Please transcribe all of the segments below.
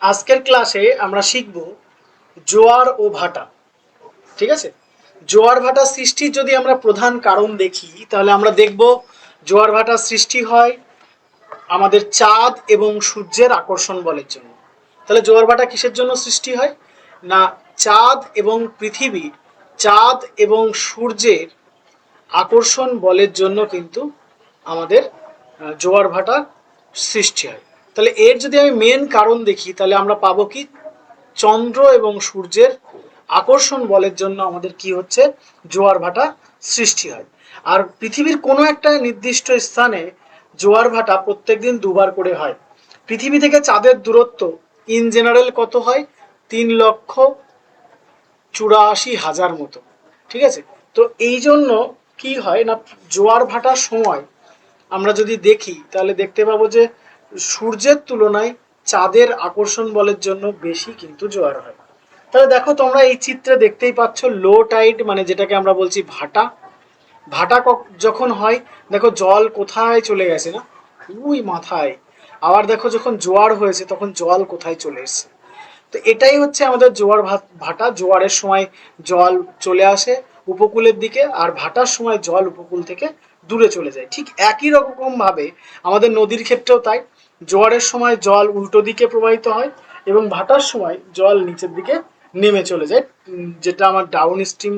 আজকের ক্লাসে আমরা শিখব জোয়ার ও ভাটা, ঠিক আছে? জোয়ার ভাটা সৃষ্টির যদি আমরা প্রধান কারণ দেখি, তাহলে আমরা দেখব জোয়ার ভাটা সৃষ্টি হয় আমাদের চাঁদ এবং সূর্যের আকর্ষণ বলের জন্য। তাহলে জোয়ার ভাটা কিসের জন্য সৃষ্টি হয়? না, চাঁদ এবং পৃথিবীর চাঁদ এবং সূর্যের আকর্ষণ বলের জন্য কিন্তু আমাদের জোয়ার ভাটা সৃষ্টি হয়। তাহলে এর যদি আমি মেন কারণ দেখি, তাহলে আমরা পাবো কি? চন্দ্র এবং সূর্যের আকর্ষণ বলের জন্য আমাদের কি হচ্ছে? জোয়ার ভাটা সৃষ্টি হয়। আর পৃথিবীর কোনো একটা নির্দিষ্ট স্থানে জোয়ার ভাটা প্রত্যেকদিন দুবার করে হয়। পৃথিবী থেকে চাঁদের দূরত্ব ইন জেনারেল কত হয়? তিন লক্ষ চুরাশি হাজার মতো। ঠিক আছে? তো এই জন্য কি হয় না, জোয়ার ভাটার সময় আমরা যদি দেখি, তাহলে দেখতে পাবো যে সূর্যের তুলনায় চাঁদের আকর্ষণ বলের জন্য বেশি কিন্তু জোয়ার হয়। তাহলে দেখো তোমরা এই চিত্রে দেখতেই পাচ্ছ লো টাইড মানে যেটাকে আমরা বলছি ভাটা। ভাটা যখন হয়, দেখো জল কোথায় চলে গেছে না? ওই মাথায়। আবার দেখো যখন জোয়ার হয়েছে, তখন জল কোথায় চলে এসেছে। তো এটাই হচ্ছে আমাদের জোয়ার ভাটা। জোয়ারের সময় জল চলে আসে উপকূলের দিকে আর ভাটার সময় জল উপকূল থেকে দূরে চলে যায়। ঠিক একই রকম ভাবে আমাদের নদীর ক্ষেত্রেও তাই। জোয়ারের সময় জল উল্টো দিকে প্রবাহিত হয় এবং ভাটার সময় জল নিচের দিকে নেমে চলে যায় যেটা আমার ডাউন স্ট্রিম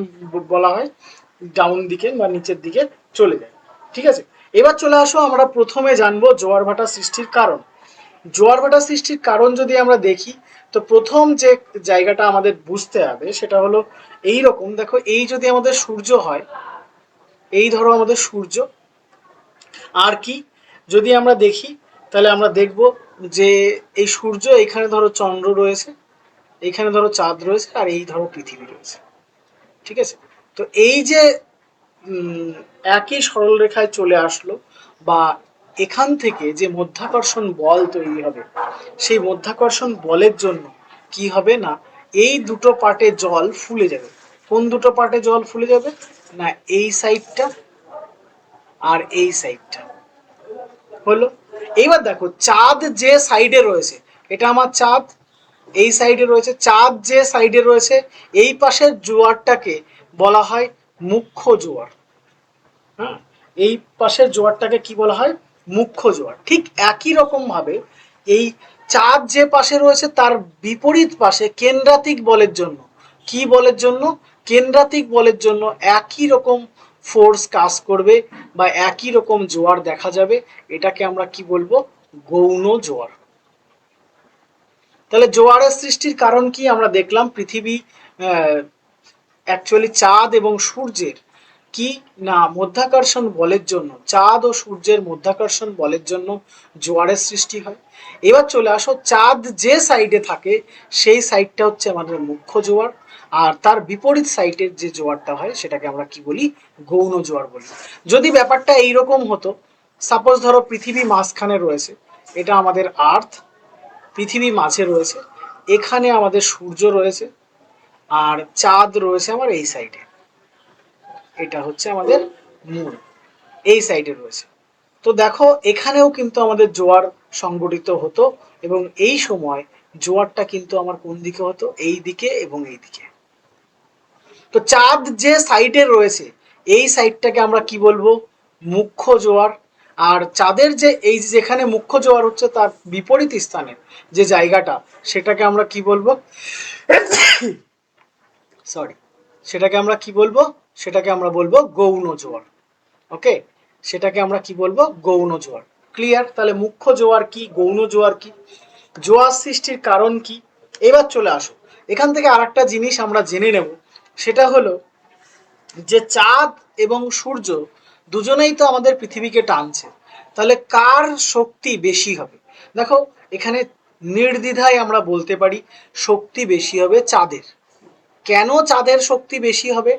বলা হয় ডাউন দিকে বা নিচের দিকে চলে যায়। ঠিক আছে? এবার চলে আসো, আমরা প্রথমে জানব জোয়ার ভাটা সৃষ্টির কারণ। জোয়ার ভাটা সৃষ্টির কারণ যদি আমরা দেখি, তো প্রথম যে জায়গাটা আমাদের বুঝতে হবে সেটা হলো এই রকম দেখো এই যদি আমাদের সূর্য হয়, এই ধরো আমাদের সূর্য, আর কি? যদি আমরা দেখি তাহলে আমরা দেখব যে এই সূর্য এখানে ধরো চন্দ্র রয়েছে এইখানে ধরো চাঁদ রয়েছে, আর এই ধরো পৃথিবী রয়েছে। ঠিক আছে? তো এই যে একই সরলরেখায় চলে আসলো বা এখান থেকে যে মধ্যাকর্ষণ বল তৈরি হবে, সেই মধ্যাকর্ষণ বলের জন্য কি হবে না, এই দুটো পার্টে জল ফুলে যাবে। কোন দুটো পার্টে জল ফুলে যাবে? না, এই সাইডটা আর এই সাইডটা হলো? এইবার দেখো, চাঁদ যে সাইডে রয়েছে, এটা আমার চাঁদ, এই সাইডে রয়েছে, চাঁদ যে সাইডে রয়েছে, এই পাশের জোয়ারটাকে বলা হয় মুখ্য জোয়ার। হ্যাঁ এই পাশের জোয়ারটাকে কি বলা হয়? মুখ্য জোয়ার। ঠিক একই রকম ভাবে এই চাঁদ যে পাশে রয়েছে, তার বিপরীত পাশে কেন্দ্রাতিক বলের জন্য, কি বলের জন্য? কেন্দ্রাতিক বলের জন্য একই রকম ফোর্স কাজ করবে বা একই রকম জোয়ার দেখা যাবে, এটাকে আমরা কি বলব? গৌণ জোয়ার। তাহলে জোয়ারের সৃষ্টির কারণ কি আমরা দেখলাম? পৃথিবী অ্যাকচুয়ালি চাঁদ এবং সূর্যের কি? না, মধ্যাকর্ষণ বলের জন্য। চাঁদ ও সূর্যের মধ্যাকর্ষণ বলের জন্য জোয়ারের সৃষ্টি হয়। এবার চলে আসো, চাঁদ যে সাইডে থাকে, সেই সাইডটা হচ্ছে আমাদের মুখ্য জোয়ার। আর তার বিপরীত সাইটের যে জোয়ারটা হয়, সেটাকে আমরা কি বলি? গৌণ জোয়ার বলি। যদি ব্যাপারটা এইরকম হতো সাপোজ ধরো পৃথিবী মাঝখানে রয়েছে, এটা আমাদের আর্থ পৃথিবী মাঝে রয়েছে, এখানে আমাদের সূর্য রয়েছে, আর চাঁদ রয়েছে আমার এই সাইডে। এটা হচ্ছে আমাদের মূল এই সাইডে রয়েছে। তো দেখো, এখানেও কিন্তু আমাদের জোয়ার সংগঠিত হতো, এবং এই সময় জোয়ারটা কিন্তু আমার কোন দিকে হতো? এই দিকে এবং এই দিকে। তো চাঁদ যে সাইডে রয়েছে, এই সাইডটাকে আমরা কি বলব? মুখ্য জোয়ার। আর চাঁদের যে, এই যেখানে মুখ্য জোয়ার হচ্ছে, তার বিপরীত স্থানে যে জায়গাটা, সেটাকে আমরা কি বলব? সরি সেটাকে আমরা কি বলব? সেটাকে আমরা বলব গৌণ জোয়ার। ওকে সেটাকে আমরা কি বলব? গৌণ জোয়ার। ক্লিয়ার তাহলে মুখ্য জোয়ার কি? গৌণ জোয়ার কি? জোয়ার সৃষ্টির কারণ কি? এবার চলে আসো। এখান থেকে আরেকটা জিনিস আমরা জেনে নেব। সেটা হলো যে চাঁদ এবং সূর্য দুজনেই তো আমাদের পৃথিবীকে টানছে। তাহলে কার শক্তি বেশি হবে? দেখো, এখানে নির্দ্বিধায় আমরা বলতে পারি শক্তি বেশি হবে চাঁদের। কেন চাঁদের শক্তি বেশি হবে?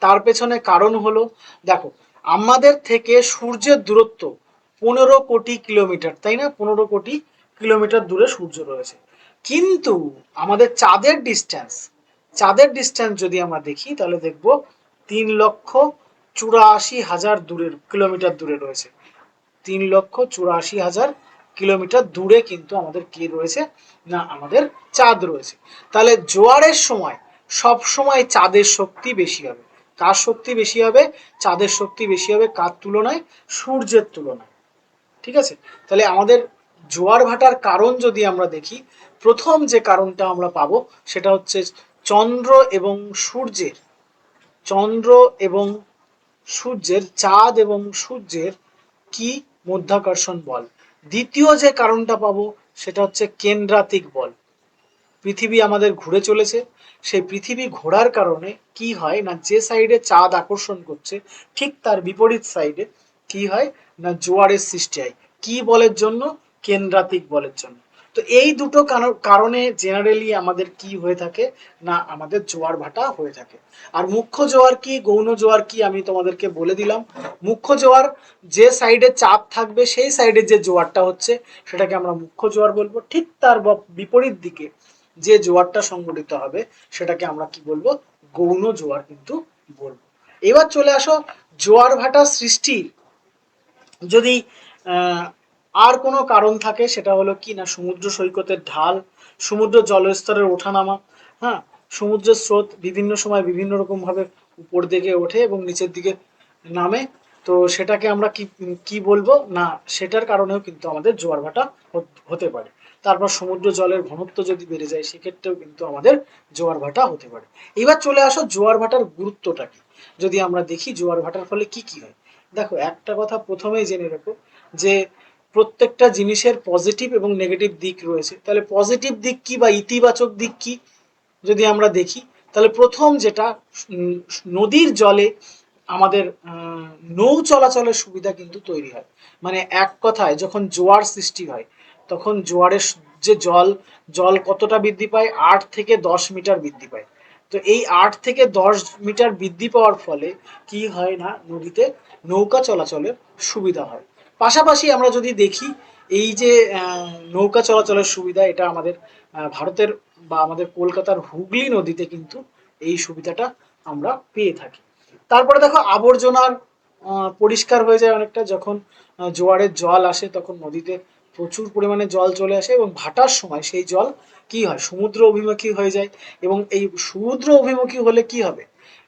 তার পেছনে কারণ হলো, দেখো, আমাদের থেকে সূর্যের দূরত্ব পনেরো কোটি কিলোমিটার, তাই না? পনেরো কোটি কিলোমিটার দূরে সূর্য রয়েছে। কিন্তু আমাদের চাঁদের ডিস্টেন্স চাঁদের ডিস্টেন্স যদি আমরা দেখি, তাহলে দেখব তিন লক্ষ চুরাশি হাজার দূরের কিলোমিটার দূরে রয়েছে। তিন লক্ষ চুরাশি হাজার কিলোমিটার দূরে কিন্তু আমাদের কি রয়েছে? না, আমাদের চাঁদ রয়েছে। তাহলে জোয়ারের সময় সব সময় চাঁদের শক্তি বেশি হবে। কার শক্তি বেশি হবে? চাঁদের শক্তি বেশি হবে কার তুলনায়? সূর্যের তুলনায়। ঠিক আছে? তাহলে আমাদের জোয়ার ভাটার কারণ যদি আমরা দেখি, প্রথম যে কারণটা আমরা পাবো সেটা হচ্ছে চন্দ্র এবং সূর্যের, চন্দ্র এবং সূর্যের, চাঁদ এবং সূর্যের কি মধ্যাকর্ষণ বল? দ্বিতীয় যে কারণটা পাবো সেটা হচ্ছে কেন্দ্রাতিক বল। পৃথিবী আমাদের ঘুরে চলেছে। সেই পৃথিবী ঘোরার কারণে কি হয় না যে সাইডে চাঁদ আকর্ষণ করছে, ঠিক তার বিপরীত সাইডে কি হয় না জোয়ারের সৃষ্টি হয়। কি বলের জন্য? কেন্দ্রাতিক বলের জন্য। তো এই দুটো কারণে জেনারেলি আমাদের কি হয়ে থাকে না আমাদের জোয়ার ভাটা হয়ে থাকে। আর মুখ্য জোয়ার কি, গৌণ জোয়ার কি আমি তোমাদেরকে বলে দিলাম। মুখ্য জোয়ার যে সাইডে চাপ থাকবে, সেই সাইডে যে জোয়ারটা হচ্ছে, সেটাকে আমরা মুখ্য জোয়ার বলব। ঠিক তার বিপরীত দিকে যে জোয়ারটা সংঘটিত হবে, সেটাকে আমরা কি বলব? গৌণ জোয়ার কিন্তু বলব। এবার চলে আসো, জোয়ার ভাটা সৃষ্টির। যদি আর কোনো কারণ থাকে সেটা হলো কি না? সমুদ্র সৈকতের ঢাল, সমুদ্র জলস্তরের ওঠানামা হ্যাঁ? সমুদ্রের স্রোত বিভিন্ন সময় বিভিন্ন রকম ভাবে উপর দিকে ওঠে এবং নিচের দিকে নামে। তো সেটাকে আমরা কি কি বলব? না, সেটার কারণেও কিন্তু আমাদের জোয়ার ভাটা হতে পারে। তারপর সমুদ্র জলের ঘনত্ব যদি বেড়ে যায়, সেক্ষেত্রেও কিন্তু আমাদের জোয়ার ভাটা হতে পারে। এবার চলে আসো জোয়ার ভাটার গুরুত্বটা কি? যদি আমরা দেখি জোয়ার ভাটার ফলে কি কি হয়। দেখো, একটা কথা প্রথমেই জেনে রাখো যে প্রত্যেকটা জিনিসের পজিটিভ এবং নেগেটিভ দিক রয়েছে। তাহলে পজিটিভ দিক কি বা ইতিবাচক দিক কি যদি আমরা দেখি, তাহলে প্রথম যেটা নদীর জলে আমাদের নৌ চলাচলের সুবিধা কিন্তু তৈরি হয়। মানে এক কথায়, যখন জোয়ার সৃষ্টি হয়, তখন জোয়ারের যে জল জল কতটা বৃদ্ধি পায়? আট থেকে দশ মিটার বৃদ্ধি পায়। তো এই আট থেকে দশ মিটার বৃদ্ধি পাওয়ার ফলে কি হয় না, নদীতে নৌকা চলাচলের সুবিধা হয়। পাশাপাশি আমরা যদি দেখি, এই যে নৌকা চলাচলের সুবিধা, এটা আমাদের ভারতের বা আমাদের কলকাতার হুগলি নদীতে কিন্তু এই সুবিধাটা আমরা পেয়ে থাকি। তারপরে দেখো, আবর্জনার পরিষ্কার হয়ে যায় অনেকটা। যখন জোয়ারের জল আসে, তখন নদীতে প্রচুর পরিমাণে জল চলে আসে এবং ভাটার সময় সেই জল কি হয়? সমুদ্র অভিমুখী হয়ে যায় এবং এই সমুদ্র অভিমুখী হলে কি হবে?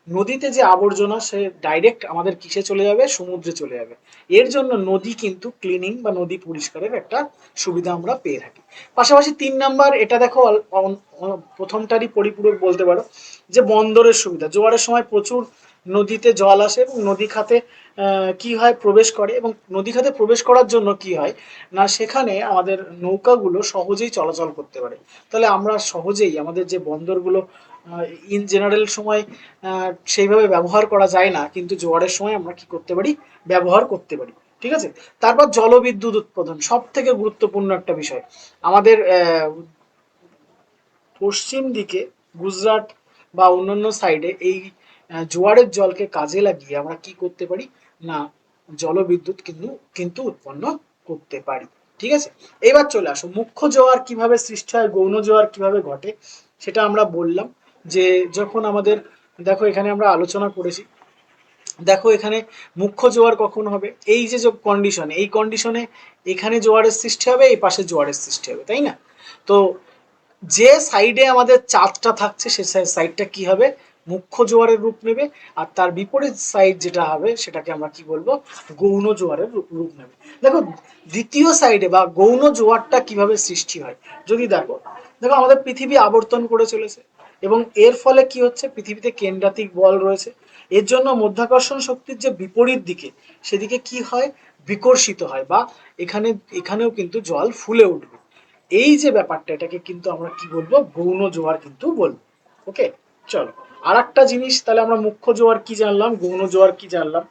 নদীতে যে আবর্জনা, সে ডাইরেক্ট আমাদের কিসে চলে যাবে? সমুদ্রে চলে যাবে। এর জন্য নদী কিন্তু ক্লিনিং বা নদী পরিষ্কারের একটা সুবিধা আমরা পেয়ে থাকি। পাশাপাশি তিন নাম্বার, এটা দেখো প্রথমটারই পরিপূরক বলতে পারো, যে বন্দরের সুবিধা। জোয়ারের সময় প্রচুর নদীতে জল আসে এবং নদী খাতে কি হয়? প্রবেশ করে এবং নদী খাতে প্রবেশ করার জন্য কি হয়? না, সেখানে আমাদের নৌকাগুলো সহজেই চলাচল করতে পারে। তাহলে আমরা সহজেই আমাদের যে বন্দরগুলো ইন জেনারেল সময় সেইভাবে ব্যবহার করা যায় না, কিন্তু জোয়ারের সময় আমরা কি করতে পারি? ব্যবহার করতে পারি, ঠিক আছে? তারপর জলবিদ্যুৎ উৎপাদন সব থেকে গুরুত্বপূর্ণ একটা বিষয়। আমাদের পশ্চিম দিকে, গুজরাট বা অন্যান্য সাইডে এই জোয়ারের জলকে কাজে লাগিয়ে আমরা কি করতে পারি? না, জলবিদ্যুৎ কিন্তু কিন্তু উৎপন্ন করতে পারি, ঠিক আছে? এবার চলে আসো, মুখ্য জোয়ার কীভাবে সৃষ্টি হয়, গৌণ জোয়ার কীভাবে ঘটে, সেটা আমরা বললাম। যে যখন আমাদের, দেখো এখানে আমরা আলোচনা করেছি, দেখো এখানে মুখ্য জোয়ার কখন হবে? এই যে কন্ডিশন এই কন্ডিশনে এখানে জোয়ারের সৃষ্টি হবে, এই পাশে জোয়ারের সৃষ্টি হবে, তাই না? তো যে সাইডে আমাদের চাঁদটা থাকছে, সে সাইডটা কি হবে? মুখ্য জোয়ারের রূপ নেবে, আর তার বিপরীত সাইড যেটা হবে, সেটাকে আমরা কি বলব? গৌণ জোয়ারের রূপ রূপ নেবে। দেখো, দ্বিতীয় সাইডে বা গৌণ জোয়ারটা কীভাবে সৃষ্টি হয়? যদি দেখো দেখো আমাদের পৃথিবী আবর্তন করে চলেছে। এবং এর ফলে কি হচ্ছে? পৃথিবীতে কেন্দ্রাতিক বল রয়েছে। এর জন্য মধ্যাকর্ষণ শক্তির যে বিপরীত দিকে, সেদিকে কি হয়? বিকর্ষিত হয় বা এখানে, এখানেও কিন্তু জল ফুলে উঠবে। এই যে ব্যাপারটা, এটাকে কিন্তু আমরা কি বলব? গৌণ জোয়ার কিন্তু বলব। ওকে? চলো। আর একটা জিনিস, তাহলে আমরা মুখ্য জোয়ার কি জানলাম? গৌণ জোয়ার কি জানলাম?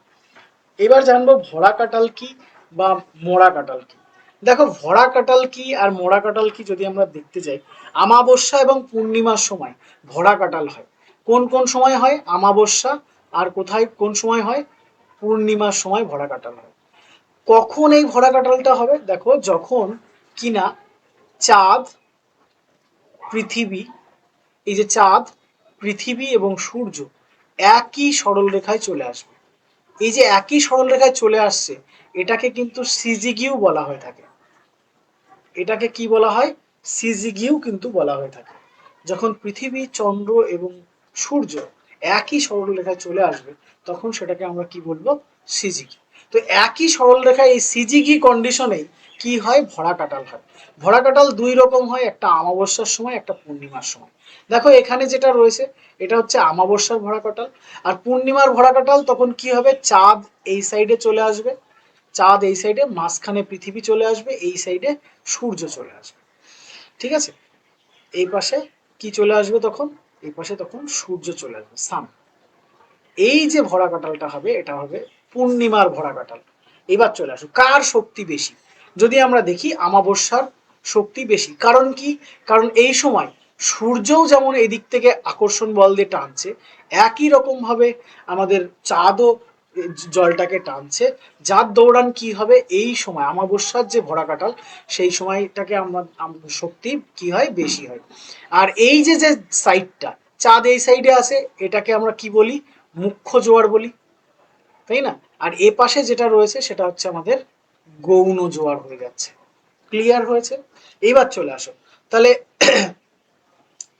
এবার জানব ভরা কাটাল কি বা মোড়া কাটাল কি? দেখো ভরা কাটাল কি আর মোড়া কাটাল কি যদি আমরা দেখতে যাই, আমাবস্যা এবং পূর্ণিমার সময় ভরা কাটাল হয়। কোন কোন সময় হয়? আমাবস্যা। আর কোথায় কোন সময় হয়? পূর্ণিমার সময় ভরা কাটাল হয়। কখন এই ভরা কাটালটা হবে? দেখো যখন কিনা চাঁদ, পৃথিবী, এই যে চাঁদ, পৃথিবী এবং সূর্য একই সরল রেখায় চলে আসবে। এই যে একই সরলরেখায় চলে আসছে, এটাকে কিন্তু সিজিগিউ বলা হয়ে থাকে। এটাকে কি বলা হয়? সিজিগিউ কিন্তু বলা হয়ে থাকে। যখন পৃথিবী, চন্দ্র এবং সূর্য একই সরলরেখায় চলে আসবে, তখন সেটাকে আমরা কি বলব? সিজিগি তো একই সরলরেখায় এই সিজিগি কন্ডিশনেই কি হয়? ভরা কাটাল হয়। ভরা কাটাল দুই রকম হয়, একটা আমাবস্যার সময়, একটা পূর্ণিমার সময়। দেখো, এখানে যেটা রয়েছে, এটা হচ্ছে আমাবস্যার ভরা কাটাল আর পূর্ণিমার ভরা কাটাল তখন কি হবে? চাঁদ এই সাইডে চলে আসবে। চাঁদ এই সাইডে, মাঝখানে পৃথিবী চলে আসবে, এই সাইডে সূর্য চলে আসবে। ঠিক আছে? এই পাশে কি চলে আসবে তখন? এই পাশে তখন সূর্য চলে আসবে, সান। এই যে ভরা কাটালটা হবে, এটা হবে পূর্ণিমার ভরা কাটাল এবার চলে আসো, কার শক্তি বেশি? যদি আমরা দেখি আমাবস্যার শক্তি বেশি। কারণ কি? কারণ এই সময় সূর্যও যেমন এদিক থেকে আকর্ষণ বল দিয়ে টানছে, একই রকম ভাবে আমাদের চাঁদও জলটাকে টানছে। যার দৌড়ান কি হবে? এই সময় আমাবস্যার যে ভরা কাটাল সেই সময়টাকে আমরা আম- শক্তি কি হয়? বেশি হয়। আর এই যে যে সাইডটা চাঁদ এই সাইডে আছে, এটাকে আমরা কি বলি? মুখ্য জোয়ার বলি। তাই না? আর এ পাশে যেটা রয়েছে, সেটা হচ্ছে আমাদের গৌণ জোয়ার হয়ে যাচ্ছে। ক্লিয়ার হয়েছে? এইবার চলে আসো। তাহলে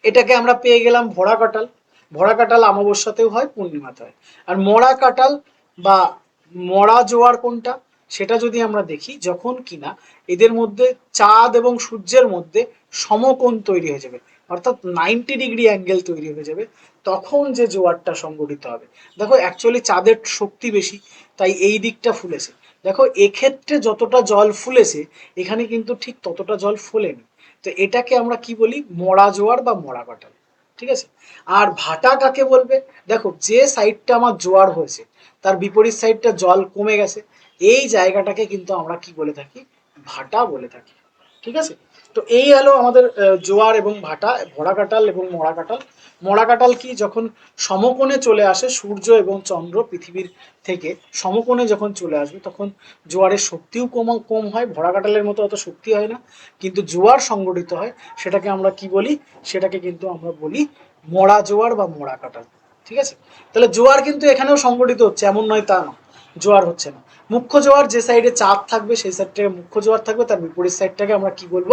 এটাকে আমরা পেয়ে গেলাম ভরা কাটাল ভরা কাটাল অমাবস্যাতেও হয়, পূর্ণিমাতে হয়। আর মরা কাটাল বা মরা জোয়ার কোনটা, সেটা যদি আমরা দেখি, যখন কিনা এদের মধ্যে চাঁদ এবং সূর্যের মধ্যে সমকোণ তৈরি হয়ে যাবে, অর্থাৎ নাইনটি ডিগ্রি অ্যাঙ্গেল তৈরি হয়ে যাবে, তখন যে জোয়ারটা সংগঠিত হবে। দেখো অ্যাকচুয়ালি চাঁদের শক্তি বেশি, তাই এই দিকটা ফুলেছে। দেখো, এক্ষেত্রে যতটা জল ফুলেছে, এখানে কিন্তু ঠিক ততটা জল ফোলেনি। তো এটাকে আমরা কি বলি? মরা জোয়ার বা মরা কাটাল ঠিক আছে? আর ভাটা কাকে বলবে? দেখো, যে সাইডটা আমার জোয়ার হয়েছে, তার বিপরীত সাইডটা জল কমে গেছে, এই জায়গাটাকে কিন্তু আমরা কি বলে থাকি? ভাটা বলে থাকি, ঠিক আছে? তো এই হলো আমাদের জোয়ার এবং ভাটা, ভরা কাটাল এবং মরা কাটাল মরা কাটাল কি যখন সমকোণে চলে আসে সূর্য এবং চন্দ্র পৃথিবীর থেকে সমকোণে যখন চলে আসবে, তখন জোয়ারের শক্তিও কম কম হয় ভরা কাটালের মতো অত শক্তি হয় না। কিন্তু জোয়ার সংগঠিত হয়, সেটাকে আমরা কি বলি? সেটাকে কিন্তু আমরা বলি মরা জোয়ার বা মরা কাটাল ঠিক আছে? তাহলে জোয়ার কিন্তু এখানেও সংগঠিত হচ্ছে, এমন নয় তা না জোয়ার হচ্ছে না। মুখ্য জোয়ার যে সাইডে চাঁদ থাকবে, সেই সাইডটাকে মুখ্য জোয়ার থাকবে, তার বিপরীত সাইডটাকে আমরা কি বলব?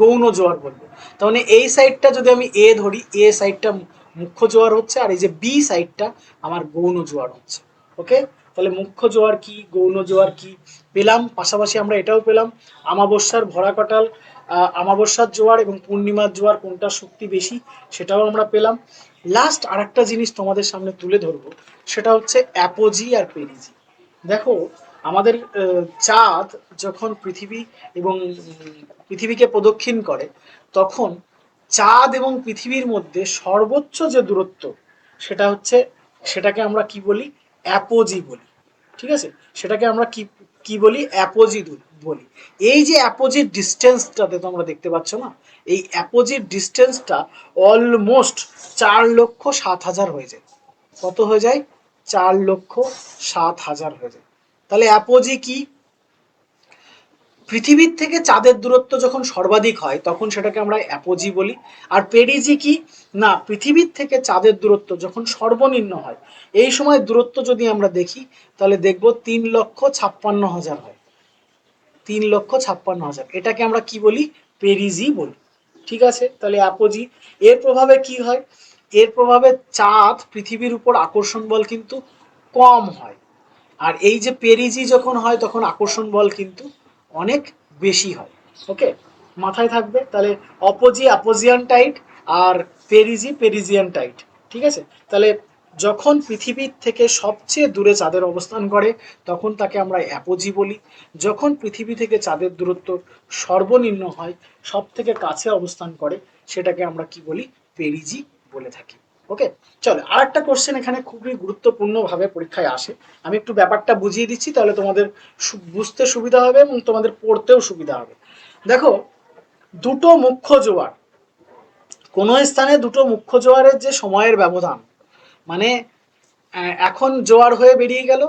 গৌণ জোয়ার বলব। তার মানে এই সাইডটা যদি আমি এ ধরি এ সাইডটা মুখ্য জোয়ার হচ্ছে, আর এই যে বি সাইডটা আমার গৌণ জোয়ার হচ্ছে। ওকে তাহলে মুখ্য জোয়ার কি, গৌণ জোয়ার কি? পেলাম, পাশাপাশি আমরা এটাও পেলাম। আমাবস্যার ভরা কাটাল আমাবস্যার জোয়ার এবং পূর্ণিমার জোয়ার কোনটা শক্তি বেশি, সেটাও আমরা পেলাম। লাস্ট আরেকটা জিনিস তোমাদের সামনে তুলে ধরবো, সেটা হচ্ছে অ্যাপোজি আর পেরিজি দেখো আমাদের চাঁদ যখন পৃথিবী এবং, পৃথিবীকে প্রদক্ষিণ করে, তখন চাঁদ এবং পৃথিবীর মধ্যে সর্বোচ্চ যে দূরত্ব, সেটা হচ্ছে, সেটাকে আমরা কি বলি? অ্যাপোজি বলি। ঠিক আছে? সেটাকে আমরা কি কি বলি? অ্যাপোজি বলি। এই যে অ্যাপোজিট ডিস্টেন্সটাতে তোমরা দেখতে পাচ্ছ না? এই অ্যাপোজিট ডিস্টেন্সটা অলমোস্ট চার লক্ষ সাত হাজার হয়ে যায়। কত হয়ে যায়? চার লক্ষ সাত হাজার হয়ে যায়। তাহলে অ্যাপোজি কি? পৃথিবীর থেকে চাঁদের দূরত্ব যখন সর্বাধিক হয়, তখন সেটাকে আমরা অ্যাপোজি বলি। আর পেরিজি কি? না, পৃথিবীর থেকে চাঁদের দূরত্ব যখন সর্বনিম্ন হয়, এই সময় দূরত্ব যদি আমরা দেখি, তাহলে দেখব তিন লক্ষ ছাপ্পান্ন হাজার হয়। তিন লক্ষ ছাপ্পান্ন হাজার। এটাকে আমরা কি বলি? পেরিজি বলি। ঠিক আছে? তাহলে অ্যাপোজি এর প্রভাবে কি হয়? এর প্রভাবে চাঁদ পৃথিবীর উপর আকর্ষণ বল কিন্তু কম হয়। আর এই যে পেরিজি যখন হয়, তখন আকর্ষণ বল কিন্তু অনেক বেশি হয়। ওকে মাথায় থাকবে। তাহলে অপোজি অপোজিয়ান টাইট আর পেরিজি পেরিজিয়ান টাইট ঠিক আছে? তাহলে যখন পৃথিবীর থেকে সবচেয়ে দূরে চাঁদের অবস্থান করে, তখন তাকে আমরা অ্যাপোজি বলি। যখন পৃথিবী থেকে চাঁদের দূরত্ব সর্বনিম্ন হয় সব থেকে কাছে অবস্থান করে, সেটাকে আমরা কি বলি? পেরিজি বলে থাকি। ওকে চলো আর একটা কোশ্চেন এখানে খুবই গুরুত্বপূর্ণভাবে পরীক্ষায় আসে। আমি একটু ব্যাপারটা বুঝিয়ে দিচ্ছি, তাহলে তোমাদের বুঝতে সুবিধা হবে এবং তোমাদের পড়তেও সুবিধা হবে। দেখো, দুটো মুখ্য জোয়ার, কোনো স্থানে দুটো মুখ্য জোয়ারের যে সময়ের ব্যবধান মানে এখন জোয়ার হয়ে বেরিয়ে গেল,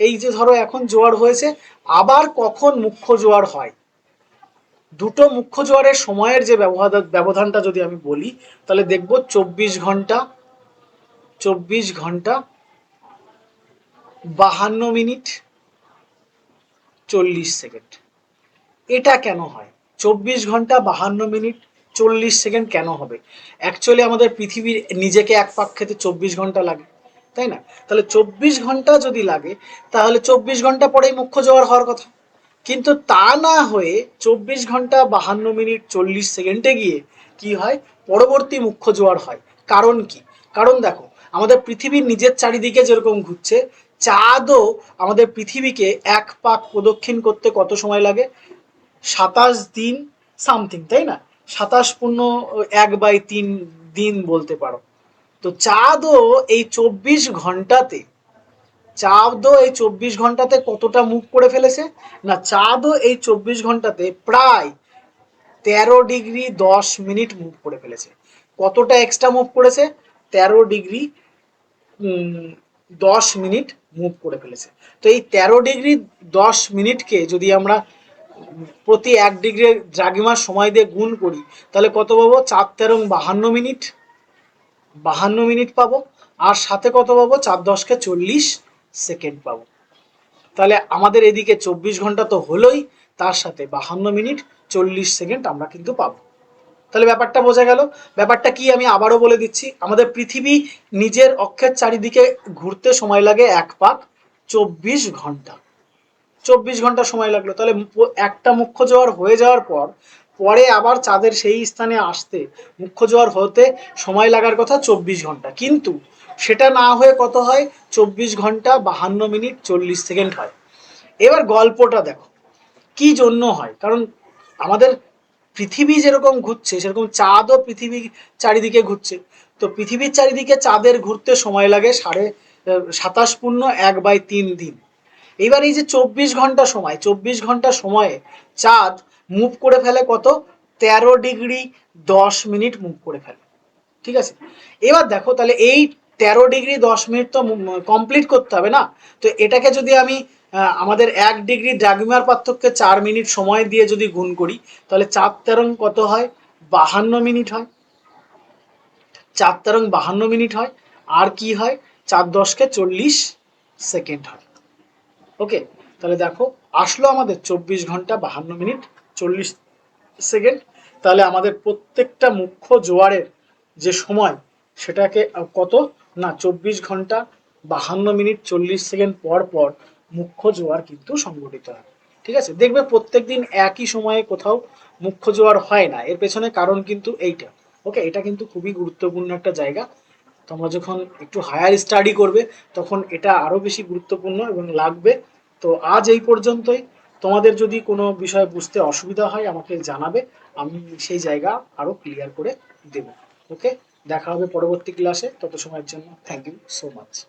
এই যে ধরো এখন জোয়ার হয়েছে, আবার কখন মুখ্য জোয়ার হয়? দুটো মুখ্য জোয়ারের সময়ের যে ব্যবধানটা যদি আমি বলি, তাহলে দেখব চব্বিশ ঘণ্টা চব্বিশ ঘণ্টা বাহান্ন মিনিট চল্লিশ সেকেন্ড। এটা কেন হয়? চব্বিশ ঘণ্টা বাহান্ন মিনিট চল্লিশ সেকেন্ড কেন হবে? অ্যাকচুয়ালি আমাদের পৃথিবীর নিজেকে এক পাক খেতে চব্বিশ ঘণ্টা লাগে, তাই না? তাহলে চব্বিশ ঘণ্টা যদি লাগে, তাহলে চব্বিশ ঘণ্টা পরেই মুখ্য জোয়ার হওয়ার কথা। কিন্তু তা না হয়ে চব্বিশ ঘণ্টা বাহান্ন মিনিট চল্লিশ সেকেন্ডে গিয়ে কি হয়? পরবর্তী মুখ্য জোয়ার হয়। কারণ কি? কারণ দেখো আমাদের পৃথিবীর নিজের চারিদিকে যেরকম ঘুরছে, চাঁদও আমাদের পৃথিবীকে এক পাক প্রদক্ষিণ করতে কত সময় লাগে? সাতাশ দিন সামথিং, তাই না? সাতাশ পূর্ণ এক বাই তিন দিন বলতে পারো। তো চাঁদও এই চব্বিশ ঘন্টাতে, চাঁদও এই চব্বিশ ঘন্টাতে কতটা মুখ করে ফেলেছে? না, চাঁদও এই চব্বিশ ঘন্টাতে প্রায় তেরো ডিগ্রি দশ মিনিট মুভ করে ফেলেছে। কতটা এক্সট্রা মুভ করেছে? তেরো ডিগ্রি দশ মিনিট মুভ করে ফেলেছে। তো এই তেরো ডিগ্রি দশ মিনিটকে যদি আমরা প্রতি এক ডিগ্রি দ্রাঘিমার সময় দিয়ে গুণ করি, তাহলে কত পাবো? চার তেরো বাহান্ন মিনিট। বাহান্ন মিনিট পাবো। আর সাথে কত পাবো? চার দশকে চল্লিশ সেকেন্ড পাবো। তাহলে আমাদের এদিকে চব্বিশ ঘণ্টা তো হলোই, তার সাথে বাহান্ন মিনিট চল্লিশ সেকেন্ড আমরা কিন্তু পাবো। তাহলে ব্যাপারটা বোঝা গেল। ব্যাপারটা কি আমি আবারও বলে দিচ্ছি, আমাদের পৃথিবী নিজের অক্ষের চারিদিকে ঘুরতে সময় লাগে এক পাক চব্বিশ ঘণ্টা। চব্বিশ ঘণ্টা সময় লাগল। তাহলে একটা মুখ্য জোয়ার হয়ে যাওয়ার পর, পরে আবার চাঁদের সেই স্থানে আসতে মুখ্য জোয়ার হতে সময় লাগার কথা চব্বিশ ঘণ্টা। কিন্তু সেটা না হয়ে কত হয়? চব্বিশ ঘণ্টা বাহান্ন মিনিট চল্লিশ সেকেন্ড হয়। এবার গল্পটা দেখো। কি জন্য হয়? কারণ আমাদের পৃথিবী যেরকম ঘুরছে, সেরকম চাঁদও পৃথিবী চারিদিকে ঘুরছে। তো পৃথিবীর চারিদিকে চাঁদের ঘুরতে সময় লাগে সাড়ে সাতাশ পূর্ণ এক বাই তিন দিন। এবার এই যে চব্বিশ ঘণ্টা সময়, চব্বিশ ঘণ্টা সময়ে চাঁদ মুভ করে ফেলে কত? তেরো ডিগ্রি দশ মিনিট মুভ করে ফেলে। ঠিক আছে? এবার দেখো তাহলে এই তেরো ডিগ্রি দশ মিনিট তো কমপ্লিট করতে হবে না? তো এটাকে যদি আমি আমাদের এক ডিগ্রি দ্রাঘিমার পার্থক্যে চার মিনিট সময় দিয়ে যদি গুণ করি, তাহলে চার তেরং কত হয়? বাহান্ন মিনিট হয়। চার তেরং বাহান্ন মিনিট হয়। আর কি হয়? চার দশকে চল্লিশ সেকেন্ড হয়। ওকে? তাহলে দেখো, আসলো আমাদের চব্বিশ ঘণ্টা বাহান্ন মিনিট চল্লিশ সেকেন্ড। তাহলে আমাদের প্রত্যেকটা মুখ্য জোয়ারের যে সময়, সেটাকে কত? না, চব্বিশ ঘণ্টা বাহান্ন মিনিট চল্লিশ সেকেন্ড পর পর মুখ্য জোয়ার কিন্তু সংঘটিত হয়। ঠিক আছে? দেখবে প্রত্যেক দিন একই সময়ে কোথাও মুখ্য জোয়ার হয় না। এর পেছনে কারণ কিন্তু এইটা। ওকে এটা কিন্তু খুবই গুরুত্বপূর্ণ একটা জায়গা। তোমরা যখন একটু হায়ার স্টাডি করবে, তখন এটা আরও বেশি গুরুত্বপূর্ণ এবং লাগবে। তো আজ এই পর্যন্তই। তোমাদের যদি কোনো বিষয় বুঝতে অসুবিধা হয়, আমাকে জানাবে। আমি সেই জায়গা আরও ক্লিয়ার করে দেব। ওকে দেখা হবে পরবর্তী ক্লাসে তত সময়ের জন্য থ্যাংক ইউ সো মাচ